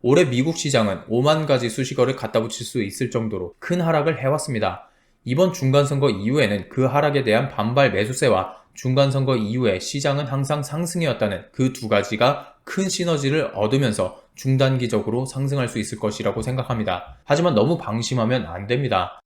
올해 미국 시장은 5만 가지 수식어를 갖다 붙일 수 있을 정도로 큰 하락을 해왔습니다. 이번 중간선거 이후에는 그 하락에 대한 반발 매수세와 중간선거 이후에 시장은 항상 상승이었다는 그 두 가지가 큰 시너지를 얻으면서 중단기적으로 상승할 수 있을 것이라고 생각합니다. 하지만 너무 방심하면 안 됩니다.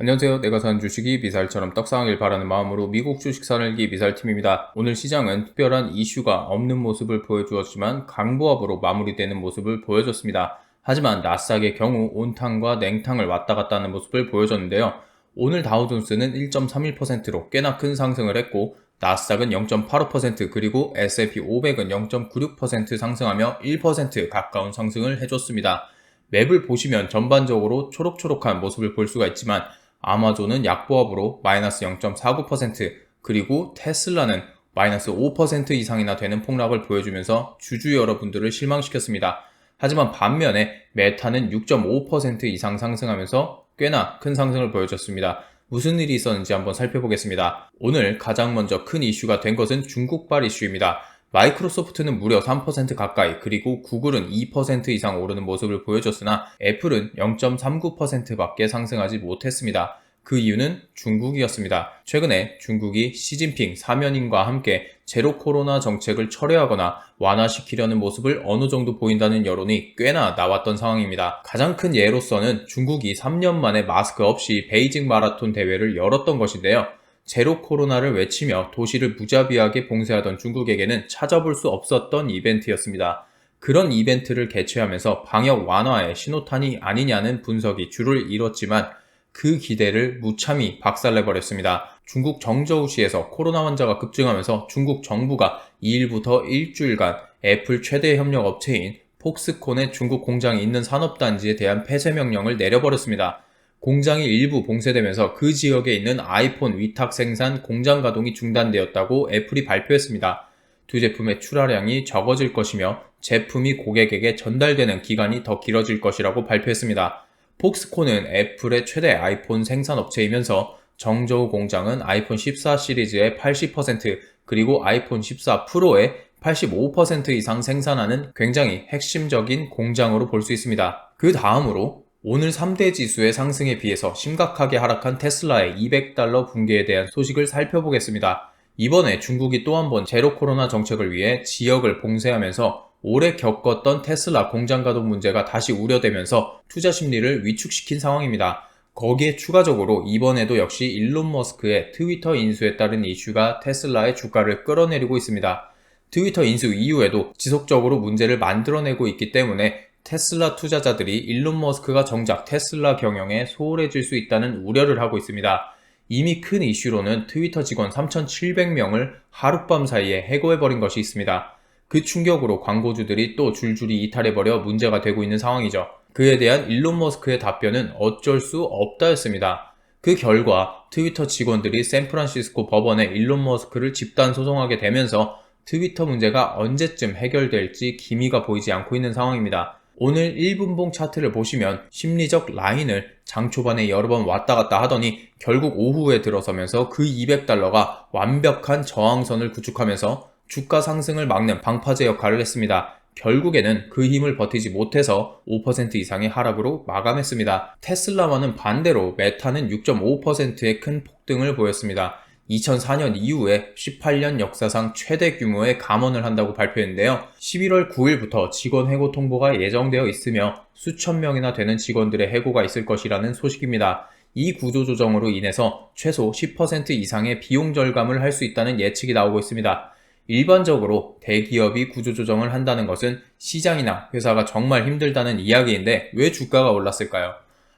안녕하세요. 내가 사는 주식이 미살처럼 떡상하길 바라는 마음으로 미국 주식 사늘기 미살팀입니다. 오늘 시장은 특별한 이슈가 없는 모습을 보여주었지만 강보합으로 마무리되는 모습을 보여줬습니다. 하지만 나스닥의 경우 온탕과 냉탕을 왔다 갔다 하는 모습을 보여줬는데요. 오늘 다우존스는 1.31%로 꽤나 큰 상승을 했고 나스닥은 0.85% 그리고 S&P 500은 0.96% 상승하며 1% 가까운 상승을 해줬습니다. 맵을 보시면 전반적으로 초록초록한 모습을 볼 수가 있지만 아마존은 약보합으로 마이너스 0.49% 그리고 테슬라는 마이너스 5% 이상이나 되는 폭락을 보여주면서 주주 여러분들을 실망시켰습니다. 하지만 반면에 메타는 6.5% 이상 상승하면서 꽤나 큰 상승을 보여줬습니다. 무슨 일이 있었는지 한번 살펴보겠습니다. 오늘 가장 먼저 큰 이슈가 된 것은 중국발 이슈입니다. 마이크로소프트는 무려 3% 가까이 그리고 구글은 2% 이상 오르는 모습을 보여줬으나 애플은 0.39%밖에 상승하지 못했습니다. 그 이유는 중국이었습니다. 최근에 중국이 시진핑 사면인과 함께 제로 코로나 정책을 철회하거나 완화시키려는 모습을 어느 정도 보인다는 여론이 꽤나 나왔던 상황입니다. 가장 큰 예로서는 중국이 3년 만에 마스크 없이 베이징 마라톤 대회를 열었던 것인데요. 제로 코로나를 외치며 도시를 무자비하게 봉쇄하던 중국에게는 찾아볼 수 없었던 이벤트였습니다. 그런 이벤트를 개최하면서 방역 완화의 신호탄이 아니냐는 분석이 줄을 이뤘지만 그 기대를 무참히 박살내버렸습니다. 중국 정저우시에서 코로나 환자가 급증하면서 중국 정부가 2일부터 일주일간 애플 최대 협력 업체인 폭스콘의 중국 공장이 있는 산업단지에 대한 폐쇄 명령을 내려버렸습니다. 공장이 일부 봉쇄되면서 그 지역에 있는 아이폰 위탁 생산 공장 가동이 중단되었다고 애플이 발표했습니다. 두 제품의 출하량이 적어질 것이며 제품이 고객에게 전달되는 기간이 더 길어질 것이라고 발표했습니다. 폭스콘은 애플의 최대 아이폰 생산 업체이면서 정저우 공장은 아이폰 14 시리즈의 80% 그리고 아이폰 14 프로의 85% 이상 생산하는 굉장히 핵심적인 공장으로 볼 수 있습니다. 그 다음으로 오늘 3대 지수의 상승에 비해서 심각하게 하락한 테슬라의 200달러 붕괴에 대한 소식을 살펴보겠습니다. 이번에 중국이 또 한 번 제로 코로나 정책을 위해 지역을 봉쇄하면서 오래 겪었던 테슬라 공장 가동 문제가 다시 우려되면서 투자 심리를 위축시킨 상황입니다. 거기에 추가적으로 이번에도 역시 일론 머스크의 트위터 인수에 따른 이슈가 테슬라의 주가를 끌어내리고 있습니다. 트위터 인수 이후에도 지속적으로 문제를 만들어내고 있기 때문에 테슬라 투자자들이 일론 머스크가 정작 테슬라 경영에 소홀해질 수 있다는 우려를 하고 있습니다. 이미 큰 이슈로는 트위터 직원 3,700명을 하룻밤 사이에 해고해버린 것이 있습니다. 그 충격으로 광고주들이 또 줄줄이 이탈해버려 문제가 되고 있는 상황이죠. 그에 대한 일론 머스크의 답변은 어쩔 수 없다였습니다. 그 결과 트위터 직원들이 샌프란시스코 법원에 일론 머스크를 집단 소송하게 되면서 트위터 문제가 언제쯤 해결될지 기미가 보이지 않고 있는 상황입니다. 오늘 1분봉 차트를 보시면 심리적 라인을 장 초반에 여러 번 왔다 갔다 하더니 결국 오후에 들어서면서 그 200달러가 완벽한 저항선을 구축하면서 주가 상승을 막는 방파제 역할을 했습니다. 결국에는 그 힘을 버티지 못해서 5% 이상의 하락으로 마감했습니다. 테슬라와는 반대로 메타는 6.5%의 큰 폭등을 보였습니다. 2004년 이후에 18년 역사상 최대 규모의 감원을 한다고 발표했는데요. 11월 9일부터 직원 해고 통보가 예정되어 있으며 수천 명이나 되는 직원들의 해고가 있을 것이라는 소식입니다. 이 구조 조정으로 인해서 최소 10% 이상의 비용 절감을 할 수 있다는 예측이 나오고 있습니다. 일반적으로 대기업이 구조 조정을 한다는 것은 시장이나 회사가 정말 힘들다는 이야기인데 왜 주가가 올랐을까요?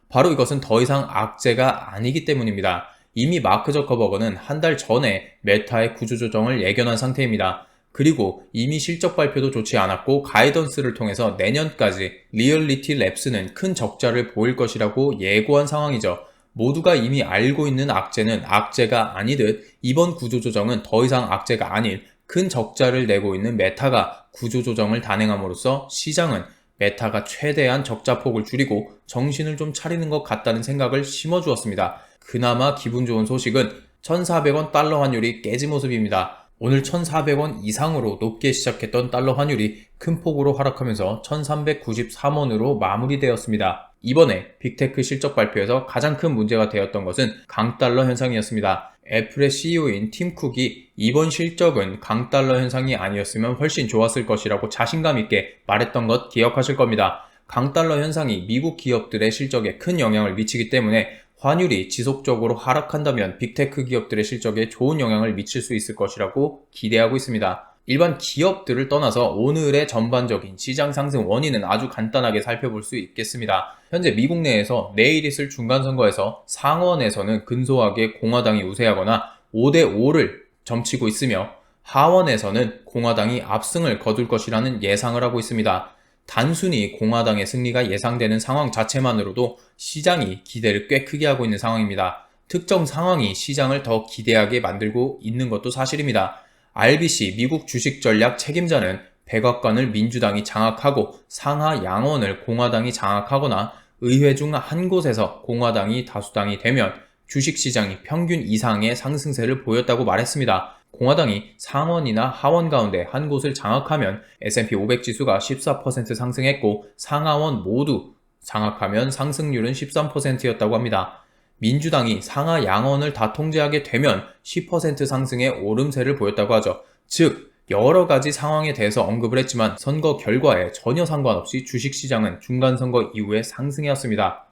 바로 이것은 더 이상 악재가 아니기 때문입니다. 이미 마크 저커버거는 한 달 전에 메타의 구조조정을 예견한 상태입니다. 그리고 이미 실적 발표도 좋지 않았고 가이던스를 통해서 내년까지 리얼리티 랩스는 큰 적자를 보일 것이라고 예고한 상황이죠. 모두가 이미 알고 있는 악재는 악재가 아니듯 이번 구조조정은 더 이상 악재가 아닌 큰 적자를 내고 있는 메타가 구조조정을 단행함으로써 시장은 메타가 최대한 적자폭을 줄이고 정신을 좀 차리는 것 같다는 생각을 심어주었습니다. 그나마 기분 좋은 소식은 1,400원 달러 환율이 깨진 모습입니다. 오늘 1,400원 이상으로 높게 시작했던 달러 환율이 큰 폭으로 하락하면서 1,393원으로 마무리되었습니다. 이번에 빅테크 실적 발표에서 가장 큰 문제가 되었던 것은 강달러 현상이었습니다. 애플의 CEO인 팀 쿡이 이번 실적은 강달러 현상이 아니었으면 훨씬 좋았을 것이라고 자신감 있게 말했던 것 기억하실 겁니다. 강달러 현상이 미국 기업들의 실적에 큰 영향을 미치기 때문에 환율이 지속적으로 하락한다면 빅테크 기업들의 실적에 좋은 영향을 미칠 수 있을 것이라고 기대하고 있습니다. 일반 기업들을 떠나서 오늘의 전반적인 시장 상승 원인은 아주 간단하게 살펴볼 수 있겠습니다. 현재 미국 내에서 내일 있을 중간선거에서 상원에서는 근소하게 공화당이 우세하거나 5대5를 점치고 있으며 하원에서는 공화당이 압승을 거둘 것이라는 예상을 하고 있습니다. 단순히 공화당의 승리가 예상되는 상황 자체만으로도 시장이 기대를 꽤 크게 하고 있는 상황입니다. 특정 상황이 시장을 더 기대하게 만들고 있는 것도 사실입니다. RBC 미국 주식 전략 책임자는 백악관을 민주당이 장악하고 상하 양원을 공화당이 장악하거나 의회 중 한 곳에서 공화당이 다수당이 되면 주식시장이 평균 이상의 상승세를 보였다고 말했습니다. 공화당이 상원이나 하원 가운데 한 곳을 장악하면 S&P 500 지수가 14% 상승했고 상하원 모두 장악하면 상승률은 13%였다고 합니다. 민주당이 상하 양원을 다 통제하게 되면 10% 상승의 오름세를 보였다고 하죠. 즉, 여러 가지 상황에 대해서 언급을 했지만 선거 결과에 전혀 상관없이 주식시장은 중간선거 이후에 상승해왔습니다.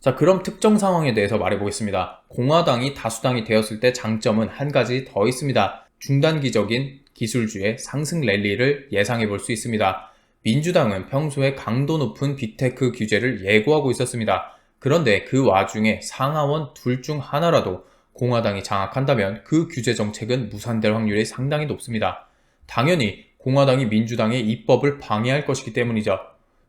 자, 그럼 특정 상황에 대해서 말해보겠습니다. 공화당이 다수당이 되었을 때 장점은 한 가지 더 있습니다. 중단기적인 기술주의 상승 랠리를 예상해 볼 수 있습니다. 민주당은 평소에 강도 높은 빅테크 규제를 예고하고 있었습니다. 그런데 그 와중에 상하원 둘 중 하나라도 공화당이 장악한다면 그 규제 정책은 무산될 확률이 상당히 높습니다. 당연히 공화당이 민주당의 입법을 방해할 것이기 때문이죠.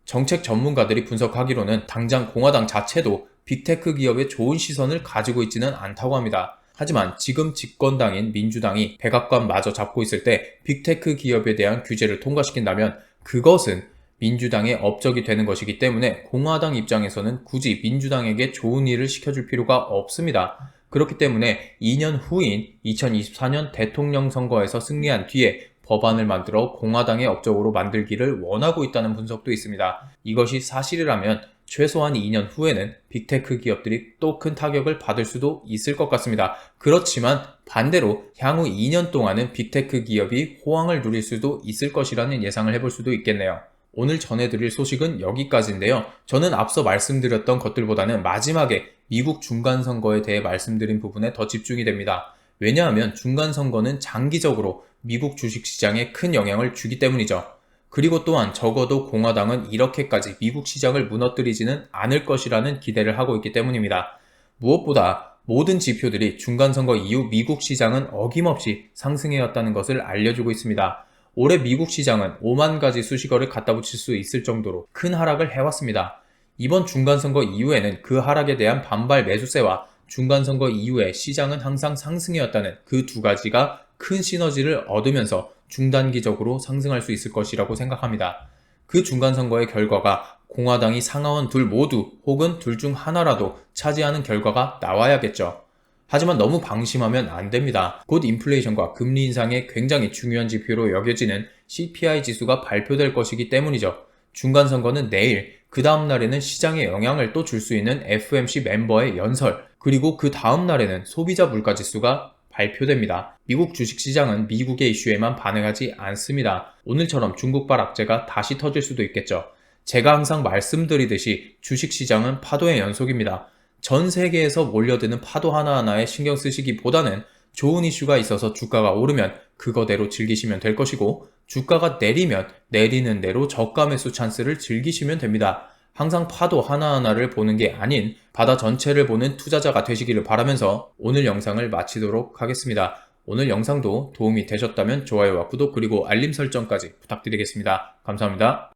정책 전문가들이 분석하기로는 당장 공화당 자체도 빅테크 기업에 좋은 시선을 가지고 있지는 않다고 합니다. 하지만 지금 집권당인 민주당이 백악관마저 잡고 있을 때 빅테크 기업에 대한 규제를 통과시킨다면 그것은 민주당의 업적이 되는 것이기 때문에 공화당 입장에서는 굳이 민주당에게 좋은 일을 시켜줄 필요가 없습니다. 그렇기 때문에 2년 후인 2024년 대통령 선거에서 승리한 뒤에 법안을 만들어 공화당의 업적으로 만들기를 원하고 있다는 분석도 있습니다. 이것이 사실이라면 최소한 2년 후에는 빅테크 기업들이 또 큰 타격을 받을 수도 있을 것 같습니다. 그렇지만 반대로 향후 2년 동안은 빅테크 기업이 호황을 누릴 수도 있을 것이라는 예상을 해볼 수도 있겠네요. 오늘 전해드릴 소식은 여기까지인데요. 저는 앞서 말씀드렸던 것들보다는 마지막에 미국 중간선거에 대해 말씀드린 부분에 더 집중이 됩니다. 왜냐하면 중간선거는 장기적으로 미국 주식시장에 큰 영향을 주기 때문이죠. 그리고 또한 적어도 공화당은 이렇게까지 미국 시장을 무너뜨리지는 않을 것이라는 기대를 하고 있기 때문입니다. 무엇보다 모든 지표들이 중간선거 이후 미국 시장은 어김없이 상승해왔다는 것을 알려주고 있습니다. 올해 미국 시장은 5만 가지 수식어를 갖다 붙일 수 있을 정도로 큰 하락을 해왔습니다. 이번 중간선거 이후에는 그 하락에 대한 반발 매수세와 중간선거 이후에 시장은 항상 상승해왔다는 그 두 가지가 큰 시너지를 얻으면서 중단기적으로 상승할 수 있을 것이라고 생각합니다. 그 중간선거의 결과가 공화당이 상하원 둘 모두 혹은 둘 중 하나라도 차지하는 결과가 나와야겠죠. 하지만 너무 방심하면 안 됩니다. 곧 인플레이션과 금리 인상의 굉장히 중요한 지표로 여겨지는 CPI 지수가 발표될 것이기 때문이죠. 중간 선거는 내일, 그 다음 날에는 시장에 영향을 또 줄 수 있는 FMC 멤버의 연설, 그리고 그 다음 날에는 소비자 물가 지수가 발표됩니다. 미국 주식시장은 미국의 이슈에만 반응하지 않습니다. 오늘처럼 중국발 악재가 다시 터질 수도 있겠죠. 제가 항상 말씀드리듯이 주식시장은 파도의 연속입니다. 전 세계에서 몰려드는 파도 하나하나에 신경 쓰시기보다는 좋은 이슈가 있어서 주가가 오르면 그거대로 즐기시면 될 것이고 주가가 내리면 내리는 대로 저가 매수 찬스를 즐기시면 됩니다. 항상 파도 하나하나를 보는 게 아닌 바다 전체를 보는 투자자가 되시기를 바라면서 오늘 영상을 마치도록 하겠습니다. 오늘 영상도 도움이 되셨다면 좋아요와 구독 그리고 알림 설정까지 부탁드리겠습니다. 감사합니다.